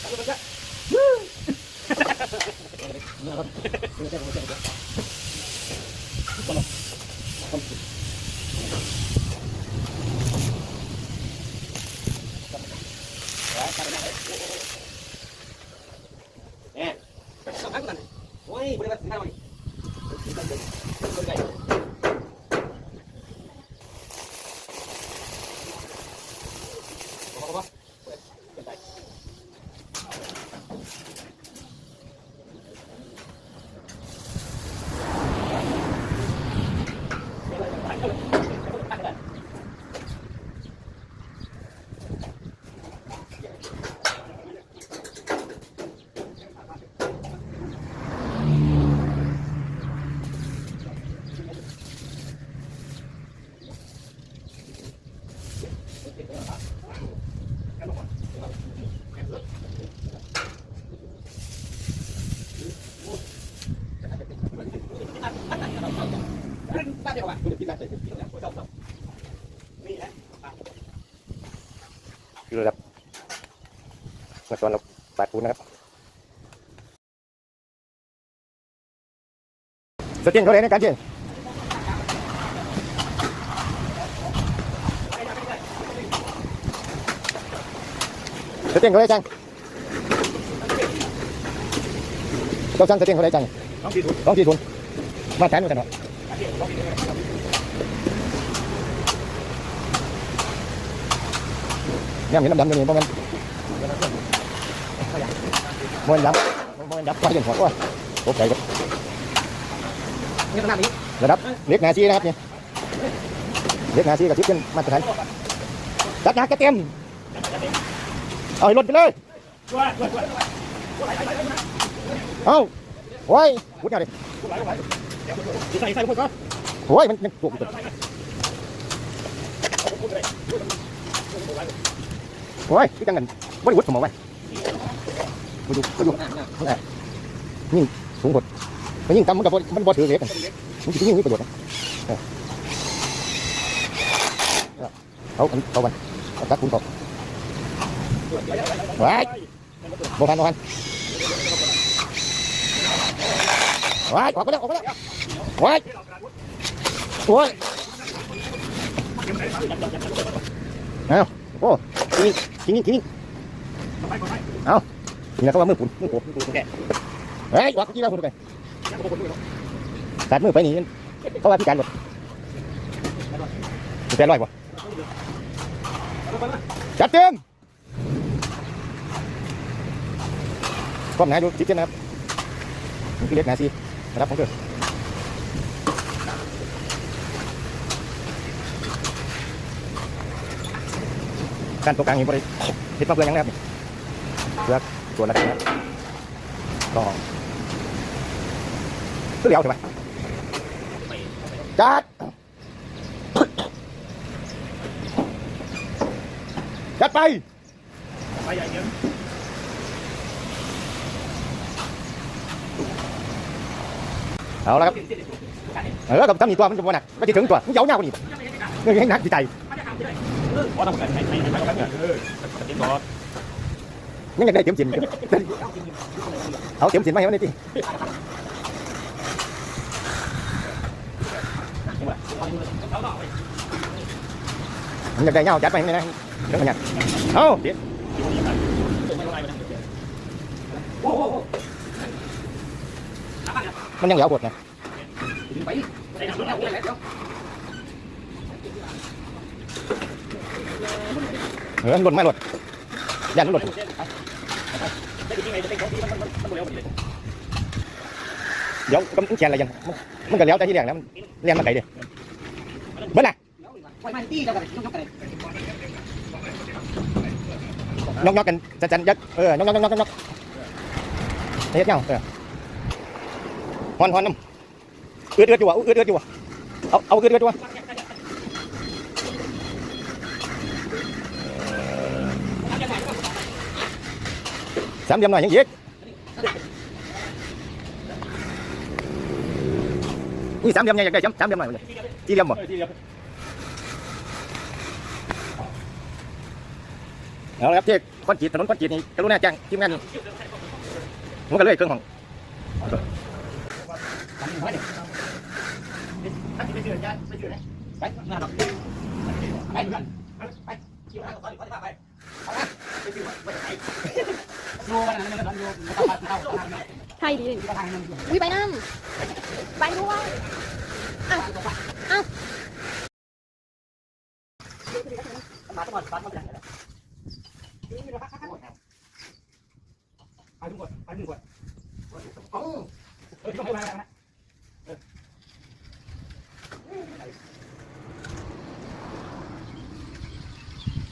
Eh, aku tak nak. Oi, boleh masuk sekarang ni. Boleh kaya. ตอนเราปาดปูนนะครับสตียงเขาเลยในการเชียงสตียงเขาเลยจังเจ้าสั่งสตียงเขาเลยจังต้องสี่ถุงต้องที่ทุนมาแทนมาแต่เนาะเนี่ยเห็นดำๆอยู่นี่เพราะมัน Mau đắp, mau đắp qua dừng khỏi quá. Ok rồi. Rồi đắp, liếc nà xí đắp nha. Liếc nà xí cả tiếp trên mặt thầy. Đắp nà cái tem. Ôi lột đi lên. Không. Ôi, hút nhau đi. Ôi, mình mình chuột. Ôi, cái thằng này, quá đi hút mà mày. มาตรฐานจัดหนักกระเต็มเอาให้หล่นไปเลยเอาโอ้ยพุดเอาดิใส่ใส่พวกก็โอ้ยมันมันจุกจุกโอ้ยพี่จังกันบริวุฒิสมองไว้มาดูมาดูยิ่งสูงกดมันยิ่งต่ำมันกับมันบ่ถือเล็กมันยิ่งมีประโยชน์นะเอาเอาวันเอาตักคุณตกไว้โบันโบพันไว้ออกไปแล้วออกไปแล้วไว้โอ้ยเอาโอ้ยิงยิงยิงยิงเอา ทีนี้เขาว่ามือปุ่นมือปุ่นมือปุ่นแกเฮ้ยวักกี่แล้วคุณไปตัดมือไปนี่เขาว่าพิการหมดแปดร้อยกว่าจัดเต็มก้มหนาดูจิตเจนนะครับมือเล็กนาซีนะครับของเธอการตกกลางนี้บริเห็ดมาเพื่อยังนะครับเพื่อ ส่วนละนะครับก็ก็เหลียวใช่ไหมจัดจัดไปไปใหญ่เยอะเอาละครับเออกับทำหนีตัวมันจะบ่หนักไม่จะถึงตัวมันเหยาหน้ากว่านี้เรื่องให้หนักจิตใจเพราะทำกันให้ให้ให้กันเออติดต่อยังอ ยากได้เต็มจินเอาเต็มจินมาให้มันหน่อยดิมันอยากได้เงาจัดไปให้มันนะเรื่องมันหนักเอาเดี๋ยว มันยังเหลียวปวดนะ ไปใส่หนังแล้วแล้ว เออหล่นไม่หล่น ยันหล่นไม่จริงไงจะเป็นของที่มันมันมันเร็วหมดเดี๋ยวก็มันแขนอะไรยัง มันก็เหลี้ยวแต่ที่แรกแล้วมันเลี้ยงมาไกลเดียเบิ้ลน่ะนตีกันกันยกกันยกกันจันจันยัดเออยกยกยกยกยกเฮ็ดเงาเออฮอนฮอนน้ำเอือดเอือดอยู่วะเอือดเอือดอยู่วะเอาเอาเอือดเอือดอยู่วะ ลยสี่เหลี่ยมบ่ ที่เดียว เอาละครับเจ๊ไฟ คอนกรีตถนนคอนกรีตนี่กรุณาจ้างทีมงานนี่ผมก็เลยเครื่องของ ไปหน้าดอกไปดูกันไปคิวหน้าก่อนก่อนไปเอาละไปคิวไปไหนดูมัน นั่นนั่นดูมันต้องมาเข้าทางนี้ใช่ดิทางนั้นวิไปนั่งไปด้วยอ้าวอ้าวมาก่อนมาก่อนไปทุกคนไปทุกคนโอ้เออต้องให้มาแล้วนะ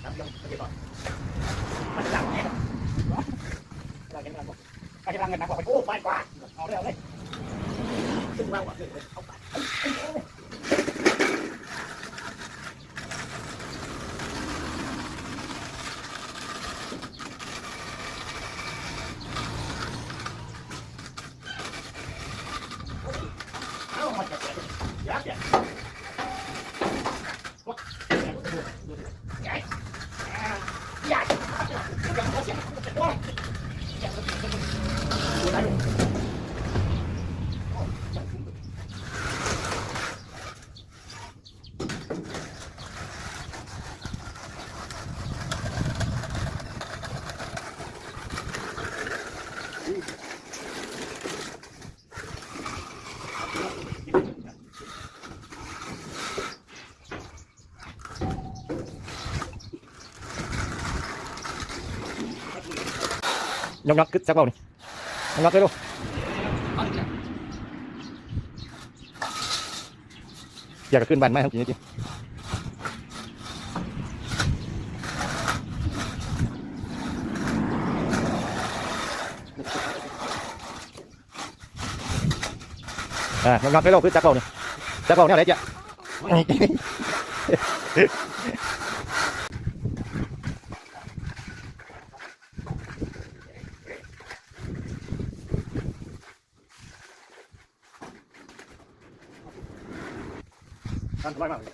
รับยังไม่ต่อนจะดังแน่ เราจะดังกว่าเราจะรังเงินนะกว่โอ้ไปกว่าเอาเร็วเลยซึ่งเราอะเอาไป ยกยกขึ้นจักเบานี่ยกยกเลยลูกอยากจะขึ้นบ้านไม้ทำกินจริงอ่ายกยกเลยลูกขึ้นจักเบานี่จักเบาเนี่ยอะไรจ๊ะ ท่านสบายมากเลย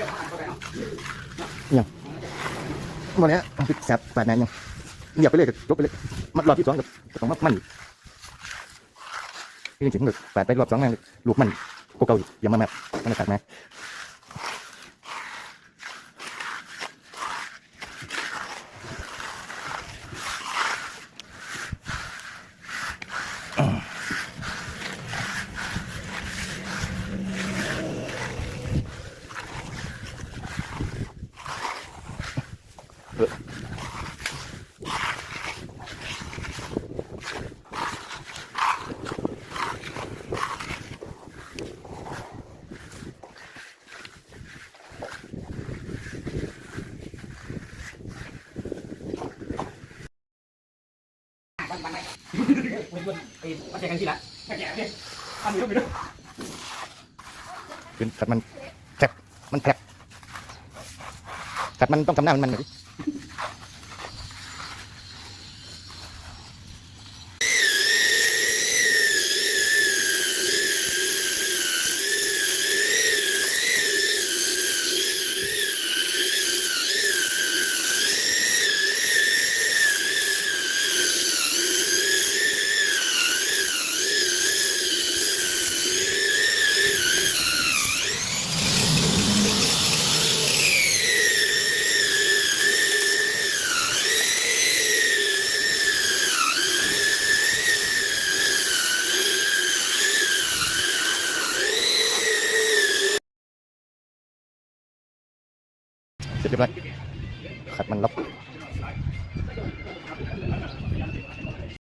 ยังวันนี้ปิดแซบแปดนนยังเหยียบไปเลยกับลบไปเลยมัดรอบที่สองกับต้องมันจริงๆเลยแปดไปรอบสองนั่งลูกมันก็เกาอยู่อย่ามาแบบมันแปดไหม ไอ้มันแข่งกันทีละแข่งกันทำอยู่ด้วยเป็นกัดมันแผลบมันแผลบกัดมันต้องทำหน้ามันมันหน่อยดิ เสร็บไว้ขัดมันล็อก